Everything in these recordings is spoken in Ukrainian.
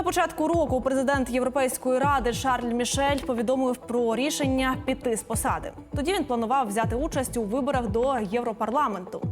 На початку року президент Європейської ради Шарль Мішель повідомив про рішення піти з посади. Тоді він планував взяти участь у виборах до Європарламенту.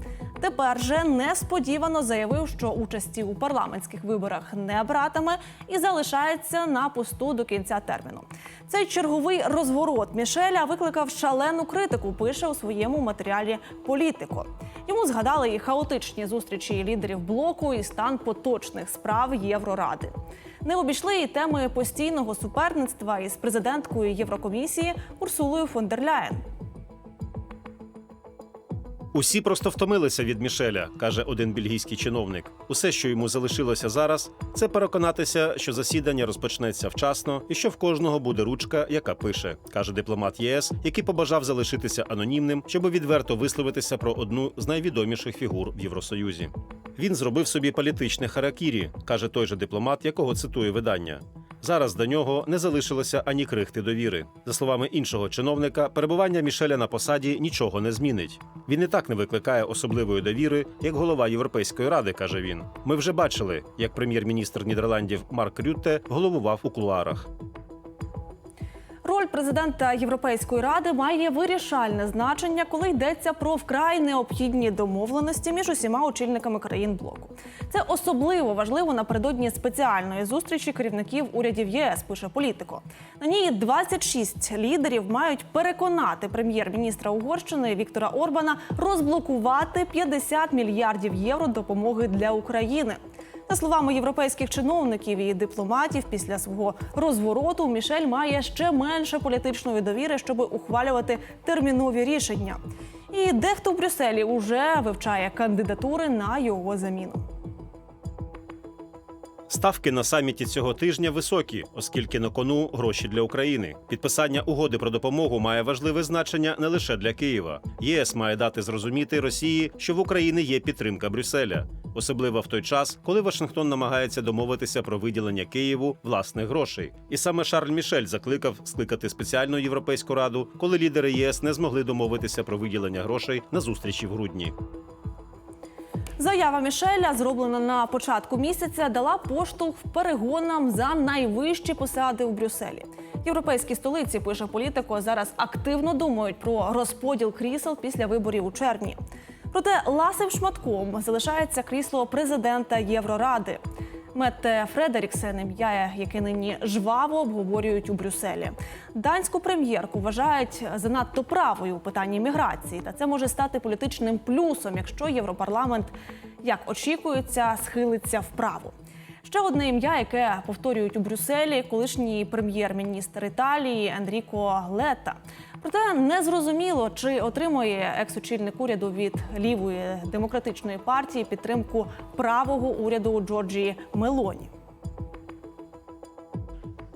Тепер же несподівано заявив, що участі у парламентських виборах не братиме і залишається на посту до кінця терміну. Цей черговий розворот Мішеля викликав шалену критику. Пише у своєму матеріалі Політико. Йому згадали і хаотичні зустрічі лідерів блоку, і стан поточних справ Євроради. Не обійшли і теми постійного суперництва із президенткою Єврокомісії Урсулою фон дер Ляєн. Усі просто втомилися від Мішеля, каже один бельгійський чиновник. Усе, що йому залишилося зараз, це переконатися, що засідання розпочнеться вчасно і що в кожного буде ручка, яка пише, каже дипломат ЄС, який побажав залишитися анонімним, щоб відверто висловитися про одну з найвідоміших фігур в Євросоюзі. Він зробив собі політичне харакірі, каже той же дипломат, якого цитує видання. Зараз до нього не залишилося ані крихти довіри. За словами іншого чиновника, перебування Мішеля на посаді нічого не змінить. Він і так не викликає особливої довіри, як голова Європейської ради, каже він. Ми вже бачили, як прем'єр-міністр Нідерландів Марк Рютте головував у кулуарах. Роль президента Європейської ради має вирішальне значення, коли йдеться про вкрай необхідні домовленості між усіма очільниками країн блоку. Це особливо важливо напередодні спеціальної зустрічі керівників урядів ЄС. Пише політико. На ній 26 лідерів мають переконати прем'єр-міністра Угорщини Віктора Орбана розблокувати 50 мільярдів євро допомоги для України. За словами європейських чиновників і дипломатів, після свого розвороту Мішель має ще менше політичної довіри, щоб ухвалювати термінові рішення. І дехто в Брюсселі уже вивчає кандидатури на його заміну. Ставки на саміті цього тижня високі, оскільки на кону гроші для України. Підписання угоди про допомогу має важливе значення не лише для Києва. ЄС має дати зрозуміти Росії, що в Україні є підтримка Брюсселя, особливо в той час, коли Вашингтон намагається домовитися про виділення Києву власних грошей. І саме Шарль Мішель закликав скликати спеціальну європейську раду, коли лідери ЄС не змогли домовитися про виділення грошей на зустрічі в грудні. Заява Мішеля, зроблена на початку місяця, дала поштовх перегонам за найвищі посади у Брюсселі. Європейські столиці, пише політико, зараз активно думають про розподіл крісел після виборів у червні. Проте ласим шматком залишається крісло президента Євроради. Метте Фредеріксен, ім'я, яке нині жваво обговорюють у Брюсселі. Данську прем'єрку вважають занадто правою у питанні міграції, та це може стати політичним плюсом, якщо європарламент, як очікується, схилиться вправо. Ще одне ім'я, яке повторюють у Брюсселі, колишній прем'єр-міністр Італії Енріко Лета. Проте не зрозуміло, чи отримує екс-очільник уряду від лівої демократичної партії підтримку правого уряду Джорджії Мелоні.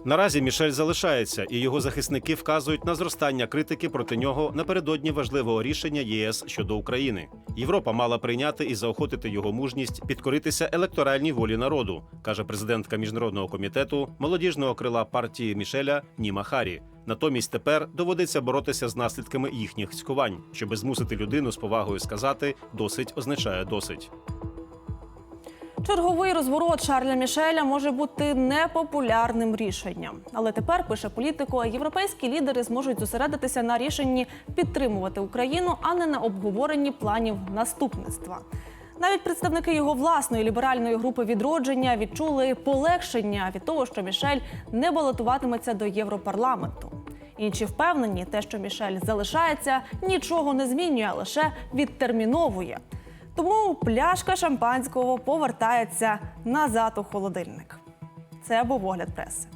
Наразі Мішель залишається, і його захисники вказують на зростання критики проти нього напередодні важливого рішення ЄС щодо України. Європа мала прийняти і заохотити його мужність підкоритися електоральній волі народу, каже президентка міжнародного комітету молодіжного крила партії Мішеля Німа Харі. Натомість тепер доводиться боротися з наслідками їхніх цькувань, щоби змусити людину з повагою сказати досить означає досить. Черговий розворот Шарля Мішеля може бути непопулярним рішенням. Але тепер пише політико, європейські лідери зможуть зосередитися на рішенні підтримувати Україну, а не на обговоренні планів наступництва. Навіть представники його власної ліберальної групи відродження відчули полегшення від того, що Мішель не балотуватиметься до Європарламенту. Інші впевнені, те, що Мішель залишається, нічого не змінює, а лише відтерміновує. Тому пляшка шампанського повертається назад у холодильник. Це був огляд преси.